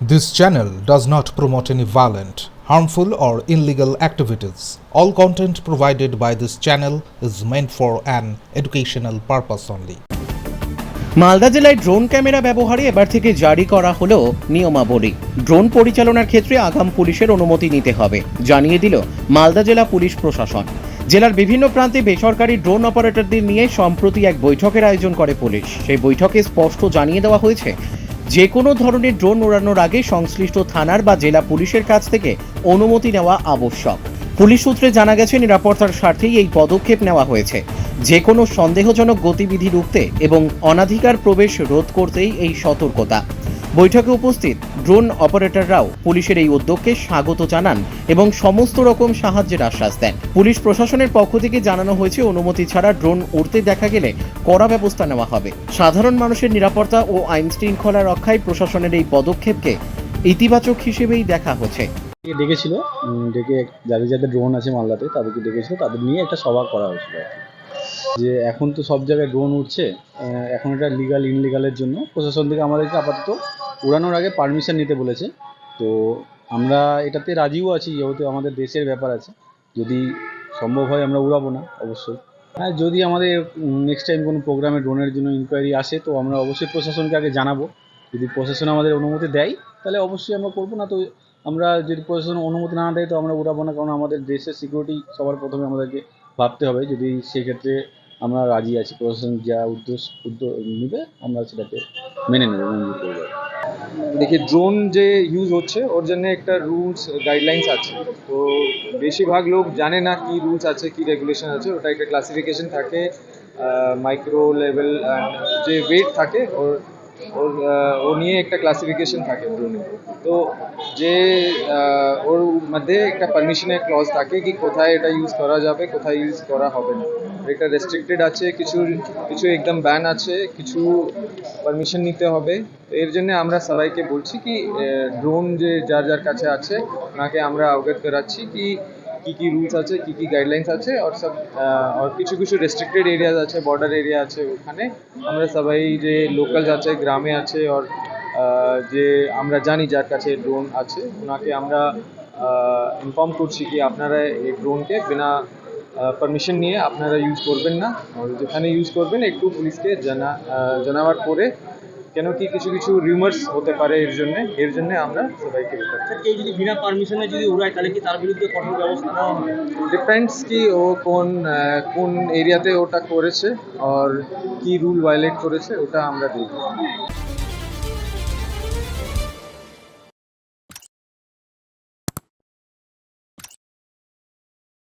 This channel does not promote any violent, harmful, or illegal activities. All content provided by this channel is meant for an educational purpose only. Malda জেলায় drone camera ব্যবহারে এবার থেকে জারি করা হলো নিয়মাবলী drone পরিচালনার ক্ষেত্রে আগাম পুলিশের অনুমতি নিতে হবে জানিয়ে দিল মালদা জেলা পুলিশ প্রশাসন জেলার বিভিন্ন প্রান্তে বেসরকারি ড্রোন অপারেটরদের নিয়ে সম্প্রতি এক বৈঠকের আয়োজন করে পুলিশ সেই বৈঠকে স্পষ্ট জানিয়ে দেওয়া হয়েছে যে কোনো ধরনের ড্রোন ওড়ানোর আগে সংশ্লিষ্ট থানার বা জেলা পুলিশের কাছ থেকে অনুমতি নেওয়া আবশ্যক। পুলিশ সূত্রে জানা গেছে, নিরাপত্তার স্বার্থেই এই পদক্ষেপ নেওয়া হয়েছে। যে কোনো সন্দেহজনক গতিবিধি রুখতে এবং অনাধিকার প্রবেশ রোধ করতেই এই সতর্কতা। বৈঠকে উপস্থিত ড্রোন অপারেটররাও পুলিশের এই উদ্যোগকে স্বাগত জানান এবং সমস্ত রকম সাহায্যের আশ্বাস দেন। পুলিশ প্রশাসনের পক্ষ থেকে জানানো হয়েছে, অনুমতি ছাড়া ড্রোন উড়তে দেখা গেলে কড়া ব্যবস্থা নেওয়া হবে। সাধারণ মানুষের নিরাপত্তা ও আইন শৃঙ্খলা রক্ষায় প্রশাসনের এই পদক্ষেপকে ইতিবাচক হিসেবেই দেখা হচ্ছে। ডেকেছিল? ডেকে যাদের যাদের ড্রোন আছে মালদাতে তাদেরকে ডেকেছিল, তাদের নিয়ে একটা সভা করা হয়েছিল। যে এখন তো সব জায়গায় ড্রোন উঠছে এখন এটা লিগাল ইনলিগালের জন্য। প্রশাসন থেকে আমাদেরকে আপাতত উড়ানোর আগে পারমিশন নিতে বলেছে। তো আমরা এটাতে রাজিও আছি, যেহেতু আমাদের দেশের ব্যাপার আছে। যদি সম্ভব হয় আমরা উড়াবো না, অবশ্যই। হ্যাঁ যদি আমাদের নেক্সট টাইম কোনো প্রোগ্রামে ড্রোনের জন্য ইনকোয়ারি আসে, তো আমরা অবশ্যই প্রশাসনকে আগে জানাব। যদি প্রশাসন আমাদের অনুমতি দেয়, তাহলে অবশ্যই আমরা করব। না তো আমরা যদি প্রশাসন অনুমতি না দেয়, তো আমরা উড়াবো না, কারণ আমাদের দেশের সিকিউরিটি সবার প্রথমে আমাদেরকে ভাবতে হবে যদি সেক্ষেত্রে আমরা রাজি আছি, প্রশাসন যা উদ্যোগ উদ্যোগ নেবে, আমরা সেটাকে মেনে নেব মঞ্জুর করব দেখি ড্রোন যে ইউজ হচ্ছে, ওর জন্য একটা রুলস গাইডলাইন্স আছে। তো বেশিরভাগ লোক জানে না কি রুলস আছে, কি রেগুলেশন আছে, ওটা একটা ক্লাসিফিকেশন থাকে মাইক্রো লেভেল যে ওয়েট থাকে, ওর ওর ও নিয়ে একটা ক্লাসিফিকেশন থাকে ড্রোনে তো যে ওর মধ্যে একটা পারমিশনের ক্লজ থাকে কি কোথায় এটা ইউজ করা যাবে, কোথায় ইউজ করা হবে না। এটা রেস্ট্রিক্টেড আছে, কিছু কিছু একদম ব্যান আছে, কিছু পারমিশন নিতে হবে। এর জন্য আমরা সবাইকে বলছি কি ড্রোন যে যার যার কাছে আছে, ওনাকে আমরা অবগত করাচ্ছি কি কি কি রুলস আছে, কি কি গাইডলাইন্স আছে আর সব আর কিছু কিছু রেস্ট্রিক্টেড এরিয়াজ আছে বর্ডার এরিয়া আছে ওখানে। আমরা সবাই যে লোকালস আছে গ্রামে আছে আর যে আমরা জানি যার কাছে ড্রোন আছে ওনাকে আমরা ইনফর্ম করছি কি আপনারা এই ড্রোনকে বিনা পারমিশন নিয়ে আপনারা ইউজ করবেন না। যেখানে ইউজ করবেন একটু পুলিশকে জানা জানাবার পরে কেন কি কিছু কিছু রিউমার্স হতে পারে এর জন্য এর জন্য আমরা সবাইকে কেউ যদি বিনা পারমিশনে যদি উড়ায় তাহলে কি তার বিরুদ্ধে কঠোর ব্যবস্থা নেওয়া হবে? ডিপেন্ডস কি ও কোন কোন এরিয়াতে ওটা করেছে আর কি রুল ভায়োলেট করেছে ওটা আমরা দেখব।